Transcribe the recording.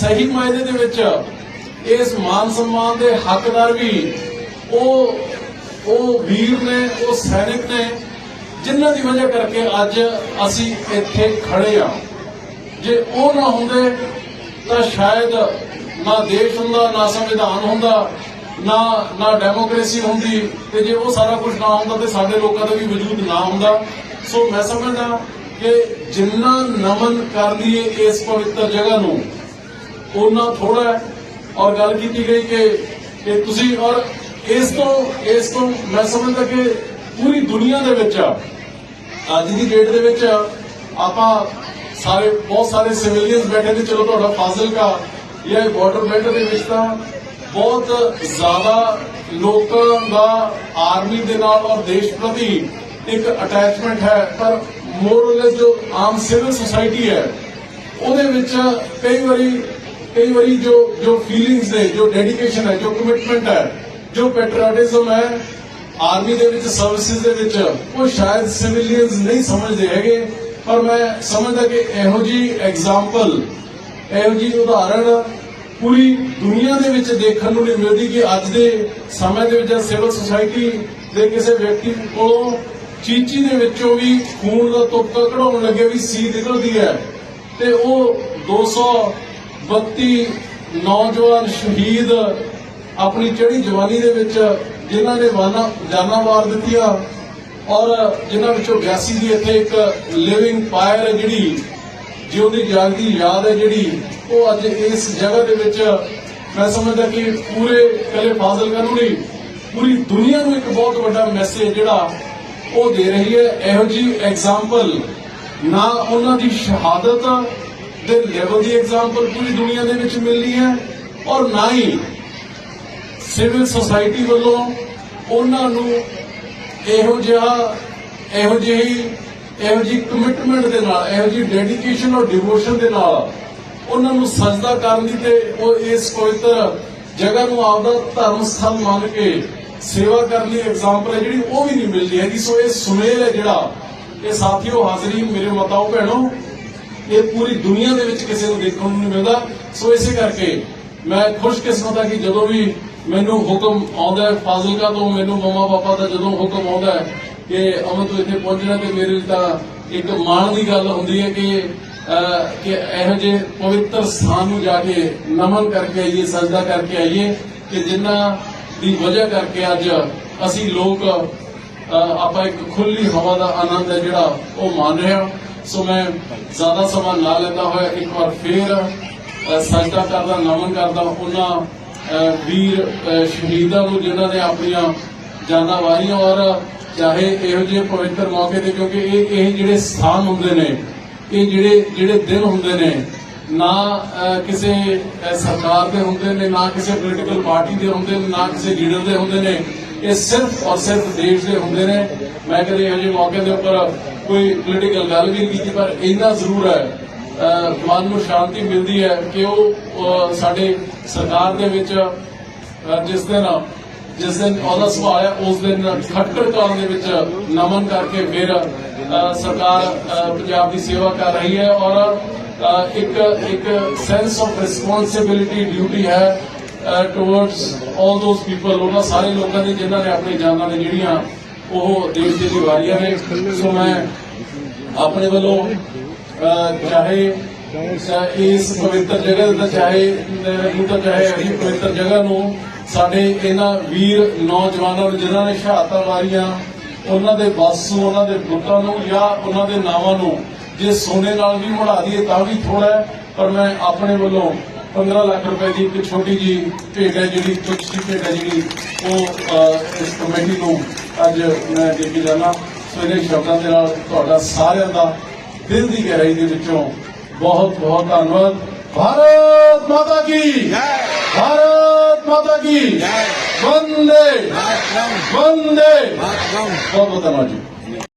ਸਹੀ ਮਾਇਨੇ ਦੇ ਵਿੱਚ ਇਸ ਮਾਨ ਸਨਮਾਨ ਦੇ ਹੱਕਦਾਰ ਵੀ ਉਹ ਉਹ ਵੀਰ ਨੇ, ਉਹ ਸੈਨਿਕ ਨੇ, ਜਿਨ੍ਹਾਂ ਦੀ ਵਜ੍ਹਾ ਕਰਕੇ ਅੱਜ ਅਸੀਂ ਇੱਥੇ ਖੜੇ ਆ ਜੇ ਉਹ ਨਾ ਹੁੰਦੇ ਤਾਂ ਸ਼ਾਇਦ ਨਾ ਦੇਸ਼ ਹੁੰਦਾ, ਨਾ ਸੰਵਿਧਾਨ ਹੁੰਦਾ, ਨਾ ਨਾ ਡੈਮੋਕ੍ਰੇਸੀ ਹੁੰਦੀ ਤੇ ਜੇ ਉਹ ਸਾਰਾ ਕੁਝ ਨਾ ਹੁੰਦਾ ਤੇ ਸਾਡੇ ਲੋਕਾਂ ਦਾ ਵੀ ਵਜੂਦ ਨਾ ਹੁੰਦਾ। ਸੋ ਮੈਂ ਸਮਝਦਾ ਕਿ ਜਿੰਨਾ ਨਮਨ ਕਰ ਲਈਏ ਇਸ ਪਵਿੱਤਰ ਜਗ੍ਹਾ ਨੂੰ ਉਹਨਾਂ ਥੋੜਾ ਔਰ ਗੱਲ ਕੀਤੀ ਗਈ ਕਿ ਕਿ ਤੁਸੀਂ ਔਰ ਇਸ ਤੋਂ ਇਸ ਤੋਂ ਮੈਂ ਸਮਝਦਾ ਕਿ ਪੂਰੀ ਦੁਨੀਆ ਦੇ ਵਿੱਚ ਅੱਜ ਦੀ ਡੇਟ ਦੇ ਵਿੱਚ ਆਪਾਂ ਸਾਰੇ, ਬਹੁਤ ਸਾਰੇ ਸਿਵਿਲੀਅਨਸ ਬੈਠੇ ਨੇ, ਚਲੋ ਤੁਹਾਡਾ ਫਾਜ਼ਿਲਕਾ ਜਾਂ ਬਾਰਡਰ ਬੈਲਟ ਦੇ ਵਿੱਚ ਤਾਂ ਬਹੁਤ ਜ਼ਿਆਦਾ ਲੋਕਾਂ ਦਾ ਆਰਮੀ ਦੇ ਨਾਲ ਔਰ ਦੇਸ਼ ਪ੍ਰਤੀ ਇੱਕ ਅਟੈਚਮੈਂਟ ਹੈ, ਪਰ ਮੋਰਲੈਸ ਜੋ ਆਮ ਸਿਵਲ ਸੁਸਾਇਟੀ ਹੈ, ਉਹਦੇ ਵਿੱਚ ਕਈ ਵਾਰੀ ਕਈ ਵਾਰੀ ਜੋ ਜੋ ਫੀਲਿੰਗਸ ਨੇ, ਜੋ ਡੈਡੀਕੇਸ਼ਨ ਹੈ, ਜੋ ਕਮਿਟਮੈਂਟ ਹੈ, ਜੋ ਪੈਟਰੀਓਟਿਜ਼ਮ ਹੈ ਆਰਮੀ ਦੇ ਵਿੱਚ ਸਰਵਿਸਿਜ਼ ਦੇ ਵਿੱਚ, ਉਹ ਸ਼ਾਇਦ ਸਿਵਿਲੀਅਨਸ ਨਹੀਂ ਸਮਝਦੇ ਹੈਗੇ, ਪਰ ਮੈਂ ਸਮਝਦਾ ਕਿ ਇਹੋ ਜੀ ਐਗਜ਼ਾਮਪਲ ਇਹੋ ਜੀ ਉਦਾਹਰਣ ਪੂਰੀ ਦੁਨੀਆ ਦੇ ਵਿੱਚ ਦੇਖਣ ਨੂੰ ਨਹੀਂ ਮਿਲਦੀ ਕਿ ਅੱਜ ਦੇ ਸਮੇਂ ਦੇ ਵਿੱਚ ਸਿਵਲ ਸੁਸਾਇਟੀ ਦੇ ਕਿਸੇ ਵਿਅਕਤੀ ਕੋਲੋਂ ਚੀਚੀ ਦੇ ਵਿੱਚੋਂ ਵੀ ਖੂਨ ਦਾ ਤੁਪਕਾ ਕਢਾਉਣ ਲੱਗੇ ਵੀ ਸੀ ਨਿਕਲਦੀ ਹੈ। ਤੇ ਉਹ 232 ਨੌਜਵਾਨ ਸ਼ਹੀਦ ਆਪਣੀ ਚੜੀ ਜਵਾਨੀ ਦੇ ਵਿੱਚ ਜਿਨ੍ਹਾਂ ਨੇ ਜਾਨਾਂ ਮਾਰ ਦਿੱਤੀਆਂ ਔਰ ਜਿਨ੍ਹਾਂ ਵਿੱਚੋਂ 82 ਦੀ ਇੱਥੇ ਇੱਕ ਲਿਵਿੰਗ ਪਾਇਰ ਹੈ ਜਿਹੜੀ, ਜਿਉਂਦੀ ਜਾਗਦੀ ਯਾਦ ਹੈ ਜਿਹੜੀ, ਉਹ ਅੱਜ ਇਸ ਜਗ੍ਹਾ ਦੇ ਵਿੱਚ ਮੈਂ ਸਮਝਦਾ ਕਿ ਪੂਰੇ ਕਲੇ ਫਾਜ਼ਿਲਕਾ ਨੂੰ ਨਹੀਂ, ਪੂਰੀ ਦੁਨੀਆ ਨੂੰ ਇੱਕ ਬਹੁਤ ਵੱਡਾ ਮੈਸੇਜ ਜਿਹੜਾ ਉਹ ਦੇ ਰਹੀ ਹੈ। ਇਹੋ ਜੀ ਐਗਜ਼ਾਮਪਲ ਨਾ ਉਹਨਾਂ ਦੀ ਸ਼ਹਾਦਤ ਦੇ ਲੈਵਲ ਦੀ ਐਗਜ਼ਾਮਪਲ ਪੂਰੀ ਦੁਨੀਆ ਦੇ ਵਿੱਚ ਮਿਲਣੀ ਹੈ ਔਰ ਨਾ ਹੀ ਸਿਵਲ ਸੁਸਾਇਟੀ ਵੱਲੋਂ ਉਹਨਾਂ ਨੂੰ ਇਹੋ ਜਿਹਾ, ਇਹੋ ਜਿਹੀ ਇਹੋ ਜਿਹੀ ਕਮਿਟਮੈਂਟ ਦੇ ਨਾਲ, ਇਹੋ ਜਿਹੀ ਡੈਡੀਕੇਸ਼ਨ ਔਰ ਡਿਵੋਸ਼ਨ ਦੇ ਨਾਲ ਉਹਨਾਂ ਨੂੰ ਸਜਦਾ ਕਰਨ ਦੀ ਤੇ ਉਹ ਇਸ ਪਵਿੱਤਰ ਜਗ੍ਹਾ ਨੂੰ ਆਪਦਾ ਧਰਮ ਸਥਾਨ ਮੰਨ ਕੇ ਸੇਵਾ ਕਰਨ ਦੀ ਐਗਜ਼ਾਮਪਲ ਹੈ ਜਿਹੜੀ ਉਹ ਵੀ ਨਹੀਂ ਮਿਲਦੀ ਹੈਗੀ। ਸੋ ਇਹ ਸੁਮੇਲ ਹੈ ਜਿਹੜਾ। ਇਹ ਸਾਥੀਓ ਹਾਜ਼ਰੀਨ, ਮੇਰੇ ਮਤਾਓ, ਭੈਣੋ ਇਹ ਪੂਰੀ ਦੁਨੀਆ ਦੇ ਵਿੱਚ ਕਿਸੇ ਨੂੰ ਦੇਖਣ ਨੂੰ ਨਹੀਂ ਮਿਲਦਾ। ਸੋ ਇਸੇ ਕਰਕੇ ਮੈਂ ਖੁਸ਼ਕਿਸਮਤ ਹਾਂ ਕਿ ਜਦੋਂ ਵੀ ਮੈਨੂੰ ਹੁਕਮ ਆਉਂਦਾ ਹੈ, ਫਾਜ਼ਿਲਕਾ ਤੋਂ ਮੈਨੂੰ ਮਮਾ ਪਾਪਾ ਦਾ ਜਦੋਂ ਹੁਕਮ ਆਉਂਦਾ ਹੈ ਕਿ ਅਮਨ ਤੂੰ ਇੱਥੇ ਪਹੁੰਚਣਾ ਤੇ ਮੇਰੇ ਲਈ ਤਾਂ ਇੱਕ ਮਾਣ ਦੀ ਗੱਲ ਹੁੰਦੀ ਹੈ ਕਿ ਕਿ ਇਹੋ ਜਿਹੇ ਪਵਿੱਤਰ ਸਥਾਨ ਨੂੰ ਜਾ ਕੇ ਨਮਨ ਕਰਕੇ ਆਈਏ, ਸਜਦਾ ਕਰਕੇ ਆਈਏ ਕਿ ਜਿਨ੍ਹਾਂ ਦੀ ਵਜ੍ਹਾ ਕਰਕੇ ਅੱਜ ਅਸੀਂ ਲੋਕ ਆਪਾਂ ਇੱਕ ਖੁੱਲੀ ਹਵਾ ਦਾ ਆਨੰਦ ਹੈ ਜਿਹੜਾ ਉਹ ਮਾਣ ਰਹੇ। ਹਾਂ ਸੋ ਮੈਂ ਜ਼ਿਆਦਾ ਸਮਾਂ ਨਾ ਲੈਂਦਾ ਹੋਇਆ ਇੱਕ ਵਾਰ ਫੇਰ ਅਹ ਸਜਦਾ ਕਰਦਾ, ਨਮਨ ਕਰਦਾ, ਉਹਨਾਂ ਵੀਰ ਸ਼ਹੀਦਾਂ ਨੂੰ ਜਿਨ੍ਹਾਂ ਨੇ ਆਪਣੀਆਂ ਜਾਨਾਂ ਵਾਰੀਆਂ ਔਰ ਚਾਹੇ ਇਹੋ ਜਿਹੇ ਪਵਿੱਤਰ ਮੌਕੇ ਤੇ, ਕਿਉਂਕਿ ਇਹ ਇਹ ਜਿਹੜੇ ਸਥਾਨ ਹੁੰਦੇ ਨੇ, ਇਹ ਜਿਹੜੇ ਜਿਹੜੇ ਦਿਨ ਹੁੰਦੇ ਨੇ, ਨਾ ਕਿਸੇ ਸਰਕਾਰ ਦੇ ਹੁੰਦੇ ਨੇ, ਨਾ ਕਿਸੇ ਪੋਲੀਟੀਕਲ ਪਾਰਟੀ ਦੇ ਹੁੰਦੇ ਨੇ, ਨਾ ਕਿਸੇ ਲੀਡਰ ਦੇ ਹੁੰਦੇ ਨੇ ਇਹ ਸਿਰਫ ਔਰ ਸਿਰਫ ਦੇਸ਼ ਦੇ ਹੁੰਦੇ ਨੇ। ਮੈਂ ਕਦੇ ਇਹੋ ਮੌਕੇ ਦੇ ਉੱਪਰ ਕੋਈ ਪੋਲੀਟੀਕਲ ਗੱਲ ਵੀ ਨਹੀਂ ਕੀਤੀ, ਪਰ ਇੰਨਾ ਜ਼ਰੂਰ ਹੈ ਮਨ ਨੂੰ ਸ਼ਾਂਤੀ ਮਿਲਦੀ ਹੈ ਕਿ ਉਹ ਸਾਡੇ ਸਰਕਾਰ ਦੇ ਵਿੱਚ ਜਿਸ ਦਿਨ ਜਿਸ ਦਿਨ ਉਹਦਾ ਸੁਭਾਅ ਹੈ ਉਸ ਦਿਨ ਖਟਕੜ ਕਾਲ ਦੇ ਵਿੱਚ ਨਮਨ ਕਰਕੇ ਫਿਰ ਸਰਕਾਰ ਪੰਜਾਬ ਦੀ ਸੇਵਾ ਕਰ ਰਹੀ ਹੈ ਔਰ ਇੱਕ ਇੱਕ ਸੈਂਸ ਆਫ ਰਿਸਪੌਂਸਿਬਿਲਿਟੀ ਡਿਊਟੀ ਹੈ ਟੁਵਰਡਸ ਆਲ ਦੋਸ ਪੀਪਲ ਉਹਨਾਂ ਸਾਰੇ ਲੋਕਾਂ ਦੀ, ਜਿਨ੍ਹਾਂ ਨੇ ਆਪਣੀ ਜਾਨਾਂ ਨੇ ਜਿਹੜੀਆਂ ਉਹ ਦੇਸ਼ ਦੇ ਲਈ ਵਾਰੀਆਂ ਨੇ। ਸੋ ਮੈਂ ਆਪਣੇ ਵੱਲੋਂ ਚਾਹੇ ਇਸ ਪਵਿੱਤਰ ਜਗ੍ਹਾ ਦਾ ਚਾਹੇ ਨੂੰ ਤਾਂ ਚਾਹੇ ਅਸੀਂ ਪਵਿੱਤਰ ਜਗ੍ਹਾ ਨੂੰ, ਸਾਡੇ ਇਹਨਾਂ ਵੀਰ ਨੌਜਵਾਨਾਂ ਨੂੰ, ਜਿਨ੍ਹਾਂ ਨੇ ਸ਼ਹਾਦਤਾਂ ਮਾਰੀਆਂ, ਉਹਨਾਂ ਦੇ ਬਾਸੂ ਉਹਨਾਂ ਦੇ ਬੁੱਤਾਂ ਨੂੰ ਜਾਂ ਉਹਨਾਂ ਦੇ ਨਾਵਾਂ ਨੂੰ, ਜੇ ਸੋਨੇ ਨਾਲ ਵੀ ਮੁੜਾ ਦਈਏ ਤਾਂ ਵੀ ਥੋੜਾ ਪਰ ਮੈਂ ਆਪਣੇ ਵੱਲੋਂ 15 ਲੱਖ ਰੁਪਏ ਦੀ ਇੱਕ ਛੋਟੀ ਜੀ ਭੇਟ ਹੈ ਜਿਹੜੀ ਕੁਝ ਦੀ ਭੇਟ ਹੈ ਜਿਹੜੀ ਉਹ ਇਸ ਕਮੇਟੀ ਨੂੰ ਅੱਜ ਮੈਂ ਦੇ ਕੇ ਜਾਣਾ ਸੋ ਇਹਦੇ ਸ਼ਬਦਾਂ ਦੇ ਨਾਲ ਤੁਹਾਡਾ ਸਾਰਿਆਂ ਦਾ ਦਿਲ ਦੀ ਗਹਿਰਾਈ ਦੇ ਵਿੱਚੋਂ ਬਹੁਤ ਬਹੁਤ ਧੰਨਵਾਦ। ਭਾਰਤ ਮਾਤਾ ਕੀ? ਜੈ। ਭਾਰਤ ਮਾਤਾ ਕੀ? ਜੈ। ਵੰਦੇ। ਵੰਦੇ। ਬਹੁਤ ਬਹੁਤ ਧੰਨਵਾਦ ਜੀ।